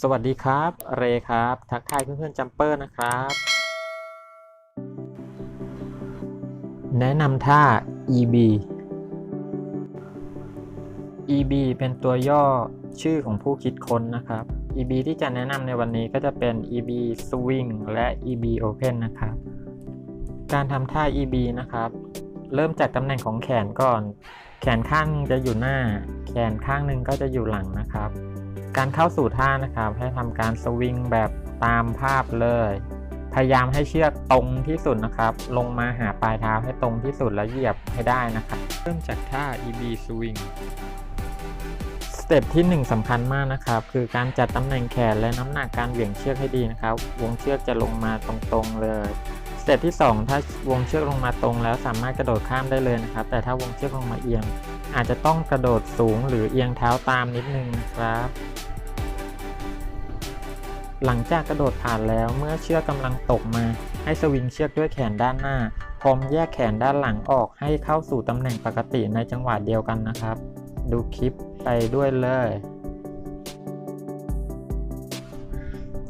สวัสดีครับ เรครับ ทักทายเพื่อนๆจัมเปอร์นะครับ แนะนำท่า EB EB เป็นตัวย่อชื่อของผู้คิดค้นนะครับ EB ที่จะแนะนำในวันนี้ก็จะเป็น EB Swing และ EB Open นะครับ การทำท่า EB นะครับ เริ่มจากตำแหน่งของแขนก่อน แขนข้างหนึ่งจะอยู่หน้า แขนข้างหนึ่งก็จะอยู่หลังนะครับ การเข้าสู่ท่านะครับ ให้ทำการสวิงแบบตามภาพเลย พยายามให้เชือกตรงที่สุดนะครับ ลงมาหาปลายเท้าให้ตรงที่สุดแล้วเหยียบให้ได้นะครับ เริ่มจากท่า EB Swing สเต็ปที่ 1สำคัญมากนะครับ คือการจัดตำแหน่งแขนและน้ำหนักการเหวี่ยงเชือกให้ดีนะครับ วงเชือกจะลงมาตรงๆเลยสเต็ปที่ 2 ถ้าวงเชือกลงมาตรงแล้วสามารถกระโดดข้ามได้เลยนะครับ แต่ถ้าวงเชือกลงมาเอียง อาจจะต้องกระโดดสูงหรือเอียงเท้าตามนิดนึงครับ หลังจากกระโดดผ่านแล้วเมื่อเชือกกำลังตกมา ให้สวิงเชือกด้วยแขนด้านหน้า พร้อมแยกแขนด้านหลังออกให้เข้าสู่ตำแหน่งปกติในจังหวะเดียวกันนะครับ ดูคลิปไปด้วยเลย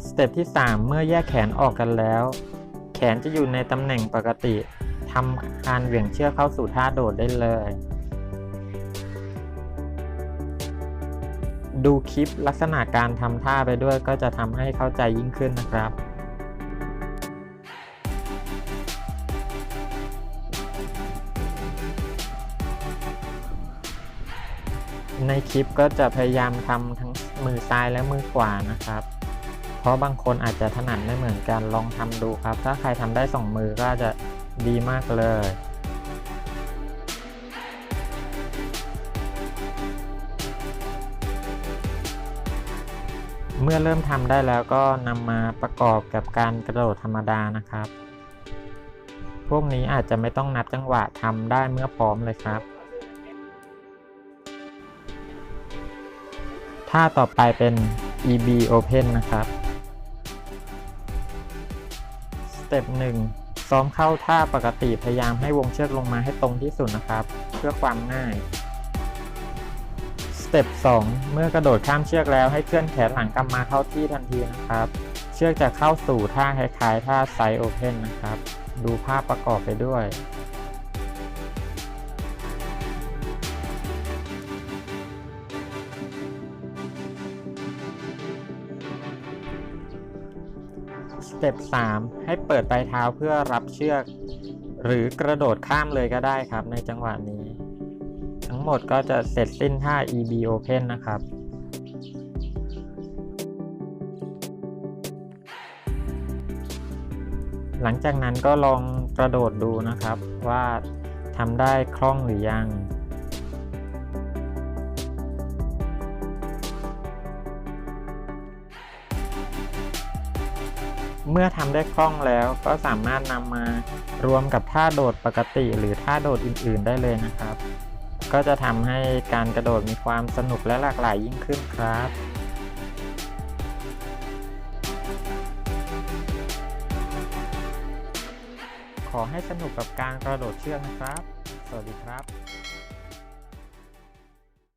สเต็ปที่ 3 เมื่อแยกแขนออกกันแล้ว แขนจะอยู่ในตำแหน่งปกติทำการเหวี่ยงเชือกเข้าสู่ท่าโดดได้เลย ดูคลิปลักษณะการทำท่าไปด้วยก็จะทำให้เข้าใจยิ่งขึ้นนะครับในคลิปก็จะพยายามทำทั้งมือซ้ายและมือขวานะครับ เพราะบางคนอาจจะถนัดไม่เหมือนกันลองทำดูครับ ถ้าใครทำได้สองมือก็จะดีมากเลย เมื่อเริ่มทำได้แล้วก็นำมาประกอบกับการกระโดดธรรมดานะครับ พวกนี้อาจจะไม่ต้องนับจังหวะทำได้เมื่อพร้อมเลยครับท่าต่อไปเป็น EB Open นะครับ สเต็ป1ซ้อมเข้าท่าปกติพยายามให้วงเชือกลงมาให้ตรงที่สุดนะครับ เพื่อความง่าย เต็ป2เมื่อกระโดดข้ามเชือกแล้วให้เคลื่อนแขนหลังกลับมาเข้าที่ทันทีนะครับ เชือกจะเข้าสู่ท่าคล้ายๆท่าไซโอเพนนะครับ ดูภาพประกอบไปด้วยสเต็ป3ให้เปิดปลายเท้าเพื่อรับเชือก หรือกระโดดข้ามเลยก็ได้ครับในจังหวะนี้ ทั้งหมดก็จะเสร็จสิ้นท่า EB Open นะครับหลังจากนั้นก็ลองกระโดดดูนะครับว่าทำได้คล่องหรือยัง เมื่อทำได้คล่องแล้วก็สามารถนำมารวมกับท่าโดดปกติหรือท่าโดดอื่น ๆ ได้เลยนะครับ ก็จะทำให้การกระโดดมีความสนุกและหลากหลายยิ่งขึ้นครับขอให้สนุกกับการกระโดดเชือกนะครับ สวัสดีครับ